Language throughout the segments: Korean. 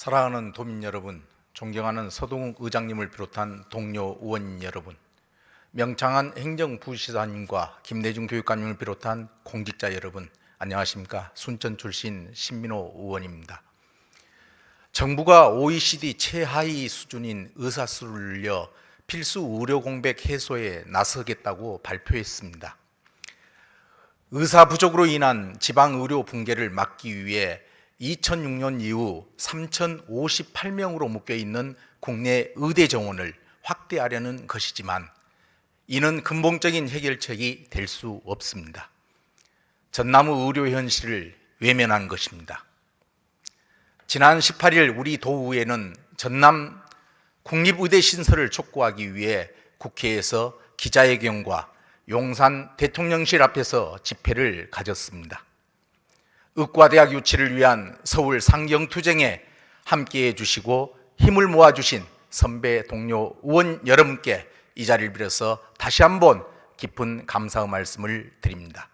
사랑하는 도민 여러분, 존경하는 서동욱 의장님을 비롯한 동료 의원 여러분, 명창한 행정부시사님과 김대중 교육감님을 비롯한 공직자 여러분, 안녕하십니까? 순천 출신 신민호 의원입니다. 정부가 OECD 최하위 수준인 의사수를 늘려 필수 의료 공백 해소에 나서겠다고 발표했습니다. 의사 부족으로 인한 지방 의료 붕괴를 막기 위해 2006년 이후 3,058명으로 묶여 있는 국내 의대 정원을 확대하려는 것이지만 이는 근본적인 해결책이 될 수 없습니다. 전남의 의료 현실을 외면한 것입니다. 지난 18일 우리 도의회는 전남 국립의대 신설을 촉구하기 위해 국회에서 기자회견과 용산 대통령실 앞에서 집회를 가졌습니다. 의과대학 유치를 위한 서울 상경투쟁에 함께해 주시고 힘을 모아 주신 선배 동료 의원 여러분께 이 자리를 빌어서 다시 한번 깊은 감사의 말씀을 드립니다.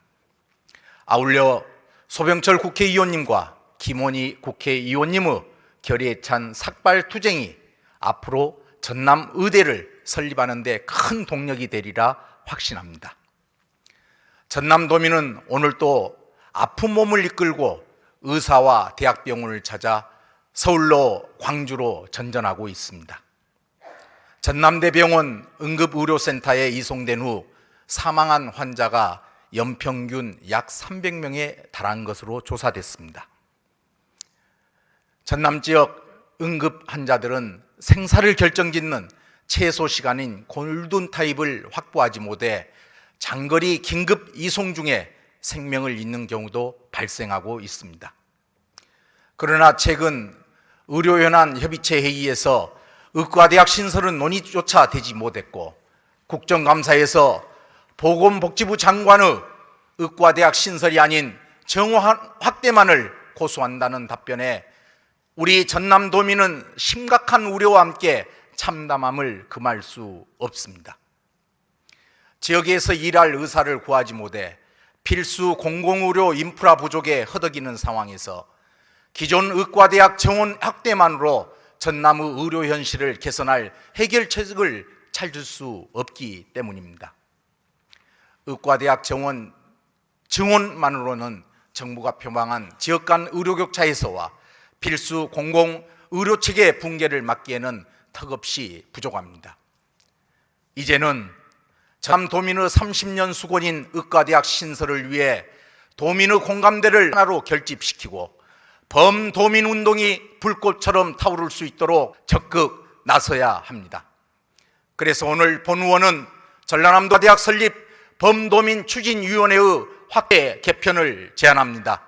아울러 소병철 국회의원님과 김원희 국회의원님의 결의에 찬 삭발 투쟁이 앞으로 전남 의대를 설립하는 데 큰 동력이 되리라 확신합니다. 전남 도민은 오늘 또 아픈 몸을 이끌고 의사와 대학병원을 찾아 서울로 광주로 전전하고 있습니다. 전남대병원 응급의료센터에 이송된 후 사망한 환자가 연평균 약 300명에 달한 것으로 조사됐습니다. 전남 지역 응급 환자들은 생사를 결정짓는 최소 시간인 골든 타입을 확보하지 못해 장거리 긴급 이송 중에 생명을 잃는 경우도 발생하고 있습니다. 그러나 최근 의료현안 협의체 회의에서 의과대학 신설은 논의조차 되지 못했고 국정감사에서 보건복지부 장관의 의과대학 신설이 아닌 정원 확대만을 고수한다는 답변에 우리 전남도민은 심각한 우려와 함께 참담함을 금할 수 없습니다. 지역에서 일할 의사를 구하지 못해 필수 공공의료 인프라 부족에 허덕이는 상황에서 기존 의과대학 정원 확대만으로 전남의 의료 현실을 개선할 해결책을 찾을 수 없기 때문입니다. 의과대학 정원 증원만으로는 정부가 표방한 지역 간 의료 격차 해소와 필수 공공 의료 체계 붕괴를 막기에는 턱없이 부족합니다. 이제는 전 도민의 30년 수건인 의과대학 신설을 위해 도민의 공감대를 하나로 결집시키고 범도민 운동이 불꽃처럼 타오를 수 있도록 적극 나서야 합니다. 그래서 오늘 본 의원은 전라남도 대학 설립 범도민 추진위원회의 확대 개편을 제안합니다.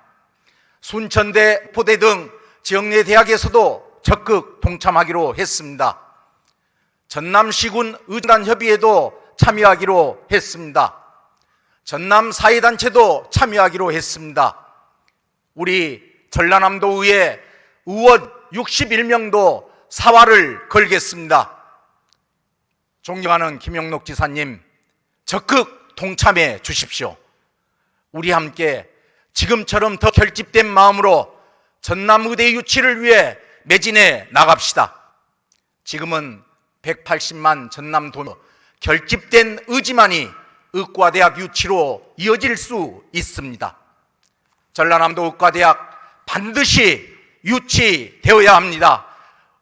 순천대, 포대 등 지역 내 대학에서도 적극 동참하기로 했습니다. 전남시군 의단 협의회도 참여하기로 했습니다. 전남 사회단체도 참여하기로 했습니다. 우리 전라남도 의회 의원 61명도 사활을 걸겠습니다. 존경하는 김용록 지사님, 적극 동참해 주십시오. 우리 함께 지금처럼 더 결집된 마음으로 전남의대 유치를 위해 매진해 나갑시다. 지금은 180만 전남도민 결집된 의지만이 의과대학 유치로 이어질 수 있습니다. 전라남도 의과대학 반드시 유치되어야 합니다.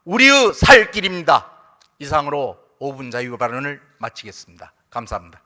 우리의 살 길입니다. 이상으로 5분 자유 발언을 마치겠습니다. 감사합니다.